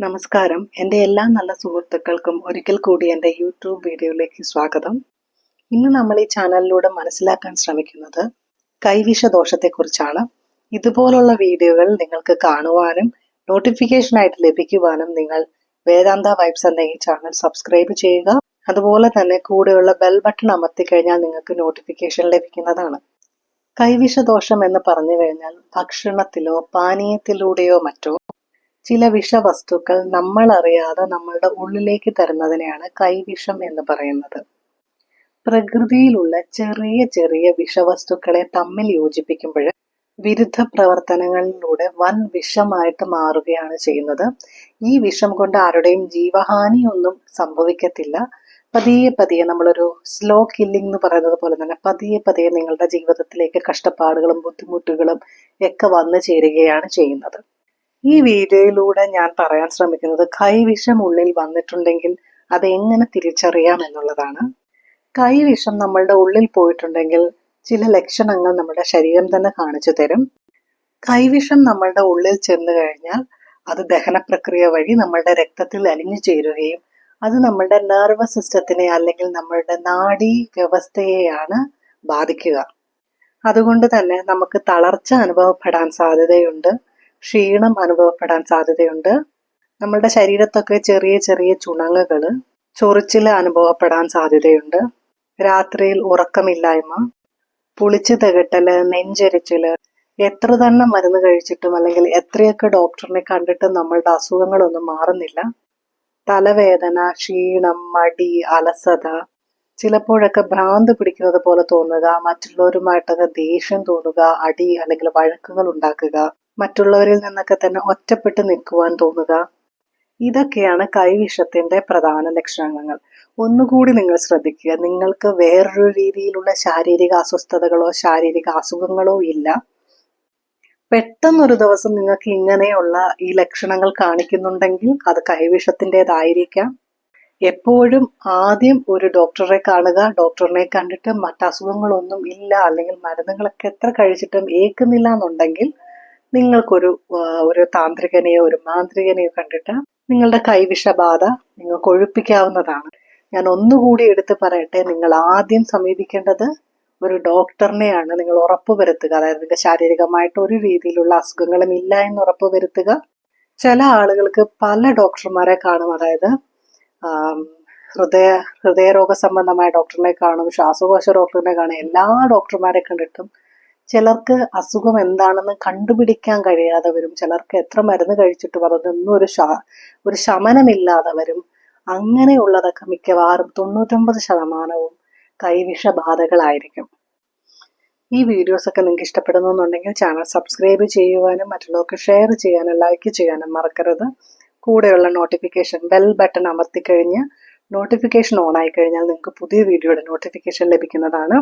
നമസ്കാരം. എന്റെ എല്ലാ നല്ല സുഹൃത്തുക്കൾക്കും ഒരിക്കൽ കൂടി എന്റെ യൂട്യൂബ് വീഡിയോയിലേക്ക് സ്വാഗതം. ഇന്ന് നമ്മൾ ഈ ചാനലിലൂടെ മനസ്സിലാക്കാൻ ശ്രമിക്കുന്നത് കൈവിഷ ദോഷത്തെക്കുറിച്ചാണ് ഇതുപോലുള്ള വീഡിയോകൾ നിങ്ങൾക്ക് കാണുവാനും നോട്ടിഫിക്കേഷനായിട്ട് ലഭിക്കുവാനും നിങ്ങൾ വേദാന്ത വൈബ്സ് എന്ന ഈ ചാനൽ സബ്സ്ക്രൈബ് ചെയ്യുക. അതുപോലെ തന്നെ കൂടെയുള്ള ബെൽ ബട്ടൺ അമർത്തി കഴിഞ്ഞാൽ നിങ്ങൾക്ക് നോട്ടിഫിക്കേഷൻ ലഭിക്കുന്നതാണ്. കൈവിഷദോഷം എന്ന് പറഞ്ഞു കഴിഞ്ഞാൽ ഭക്ഷണത്തിലോ പാനീയത്തിലൂടെയോ മറ്റോ ചില വിഷവസ്തുക്കൾ നമ്മൾ അറിയാതെ നമ്മളുടെ ഉള്ളിലേക്ക് തരുന്നതിനെയാണ് കൈവിഷം എന്ന് പറയുന്നത്. പ്രകൃതിയിലുള്ള ചെറിയ ചെറിയ വിഷവസ്തുക്കളെ തമ്മിൽ യോജിപ്പിക്കുമ്പോൾ വിരുദ്ധ പ്രവർത്തനങ്ങളിലൂടെ വൻ വിഷമായിട്ട് മാറുകയാണ് ചെയ്യുന്നത്. ഈ വിഷം കൊണ്ട് ആരുടെയും ജീവഹാനി ഒന്നും സംഭവിക്കത്തില്ല. പതിയെ പതിയെ നമ്മളൊരു സ്ലോ കില്ലിംഗ് എന്ന് പറയുന്നത് പോലെ തന്നെ പതിയെ പതിയെ നിങ്ങളുടെ ജീവിതത്തിലേക്ക് കഷ്ടപ്പാടുകളും ബുദ്ധിമുട്ടുകളും ഒക്കെ വന്നു ചേരുകയാണ് ചെയ്യുന്നത്. ഈ വീഡിയോയിലൂടെ ഞാൻ പറയാൻ ശ്രമിക്കുന്നത് കൈവിഷം ഉള്ളിൽ വന്നിട്ടുണ്ടെങ്കിൽ അത് എങ്ങനെ തിരിച്ചറിയാം എന്നുള്ളതാണ്. കൈവിഷം നമ്മളുടെ ഉള്ളിൽ പോയിട്ടുണ്ടെങ്കിൽ ചില ലക്ഷണങ്ങൾ നമ്മുടെ ശരീരം തന്നെ കാണിച്ചു തരും. കൈവിഷം നമ്മളുടെ ഉള്ളിൽ ചെന്ന് കഴിഞ്ഞാൽ അത് ദഹന പ്രക്രിയ വഴി നമ്മളുടെ രക്തത്തിൽ അലിഞ്ഞു ചേരുകയും അത് നമ്മളുടെ നെർവസ് സിസ്റ്റത്തിനെ അല്ലെങ്കിൽ നമ്മളുടെ നാഡി വ്യവസ്ഥയെയാണ് ബാധിക്കുക. അതുകൊണ്ട് തന്നെ നമുക്ക് തളർച്ച അനുഭവപ്പെടാൻ സാധ്യതയുണ്ട്. ക്ഷീണം അനുഭവപ്പെടാൻ സാധ്യതയുണ്ട്. നമ്മളുടെ ശരീരത്തൊക്കെ ചെറിയ ചെറിയ ചുണങ്ങുകൾ ചൊറിച്ചിൽ അനുഭവപ്പെടാൻ സാധ്യതയുണ്ട്. രാത്രിയിൽ ഉറക്കമില്ലായ്മ പുളിച്ചു തികട്ടൽ നെഞ്ചരിച്ചിൽ എത്ര തന്നെ മരുന്ന് കഴിച്ചിട്ടും അല്ലെങ്കിൽ എത്രയൊക്കെ ഡോക്ടറിനെ കണ്ടിട്ടും നമ്മളുടെ അസുഖങ്ങളൊന്നും മാറുന്നില്ല. തലവേദന ക്ഷീണം മടി അലസത ചിലപ്പോഴൊക്കെ ഭ്രാന്ത് പിടിക്കുന്നത് പോലെ തോന്നുക മറ്റുള്ളവരുമായിട്ടൊക്കെ ദേഷ്യം തോന്നുക അടി അല്ലെങ്കിൽ വഴക്കുകൾ ഉണ്ടാക്കുക മറ്റുള്ളവരിൽ നിന്നൊക്കെ തന്നെ ഒറ്റപ്പെട്ട് നിൽക്കുവാൻ തോന്നുക. ഇതൊക്കെയാണ് കൈവിഷത്തിന്റെ പ്രധാന ലക്ഷണങ്ങൾ. ഒന്നുകൂടി നിങ്ങൾ ശ്രദ്ധിക്കുക. നിങ്ങൾക്ക് വേറൊരു രീതിയിലുള്ള ശാരീരിക അസ്വസ്ഥതകളോ ശാരീരിക അസുഖങ്ങളോ ഇല്ല. പെട്ടെന്നൊരു ദിവസം നിങ്ങൾക്ക് ഇങ്ങനെയുള്ള ഈ ലക്ഷണങ്ങൾ കാണിക്കുന്നുണ്ടെങ്കിൽ അത് കൈവിഷത്തിന്റെതായിരിക്കാം. എപ്പോഴും ആദ്യം ഒരു ഡോക്ടറെ കാണുക. ഡോക്ടറിനെ കണ്ടിട്ട് മറ്റസുഖങ്ങളൊന്നും ഇല്ല. അല്ലെങ്കിൽ മരുന്നുകളൊക്കെ എത്ര കഴിച്ചിട്ടും ഏക്കുന്നില്ല എന്നുണ്ടെങ്കിൽ നിങ്ങൾക്കൊരു ഒരു താന്ത്രികനെയോ ഒരു മാന്ത്രികനെയോ കണ്ടിട്ട് നിങ്ങളുടെ കൈവിഷബാധ നിങ്ങൾക്ക് ഒഴിപ്പിക്കാവുന്നതാണ്. ഞാൻ ഒന്നുകൂടി എടുത്തു പറയട്ടെ നിങ്ങൾ ആദ്യം സമീപിക്കേണ്ടത് ഒരു ഡോക്ടറിനെയാണ് നിങ്ങൾ ഉറപ്പുവരുത്തുക അതായത് നിങ്ങൾക്ക് ശാരീരികമായിട്ട് ഒരു രീതിയിലുള്ള അസുഖങ്ങളും ഇല്ല എന്ന് ഉറപ്പ് വരുത്തുക. ചില ആളുകൾക്ക് പല ഡോക്ടർമാരെ കാണും. അതായത് ഹൃദയ ഹൃദയരോഗ സംബന്ധമായ ഡോക്ടറിനെ കാണും ശ്വാസകോശ ഡോക്ടറിനെ കാണും. എല്ലാ ഡോക്ടർമാരെ കണ്ടിട്ടും ചിലർക്ക് അസുഖം എന്താണെന്ന് കണ്ടുപിടിക്കാൻ കഴിയാതെ വരും ചിലർക്ക് എത്ര മരുന്ന് കഴിച്ചിട്ടും അതൊന്നും ഒരു ശാ ഒരു ശമനമില്ലാതെ വരും അങ്ങനെയുള്ളതൊക്കെ മിക്കവാറും തൊണ്ണൂറ്റൊമ്പത് ശതമാനവും കൈവിഷബാധകളായിരിക്കും. ഈ വീഡിയോസ് ഒക്കെ നിങ്ങൾക്ക് ഇഷ്ടപ്പെടുന്നുണ്ടെങ്കിൽ ചാനൽ സബ്സ്ക്രൈബ് ചെയ്യുവാനും മറ്റുള്ളവർക്ക് ഷെയർ ചെയ്യാനും ലൈക്ക് ചെയ്യാനും മറക്കരുത്. കൂടെയുള്ള നോട്ടിഫിക്കേഷൻ ബെൽ ബട്ടൺ അമർത്തിക്കഴിഞ്ഞ് നോട്ടിഫിക്കേഷൻ ഓൺ ആയി കഴിഞ്ഞാൽ നിങ്ങൾക്ക് പുതിയ വീഡിയോയുടെ നോട്ടിഫിക്കേഷൻ ലഭിക്കുന്നതാണ്.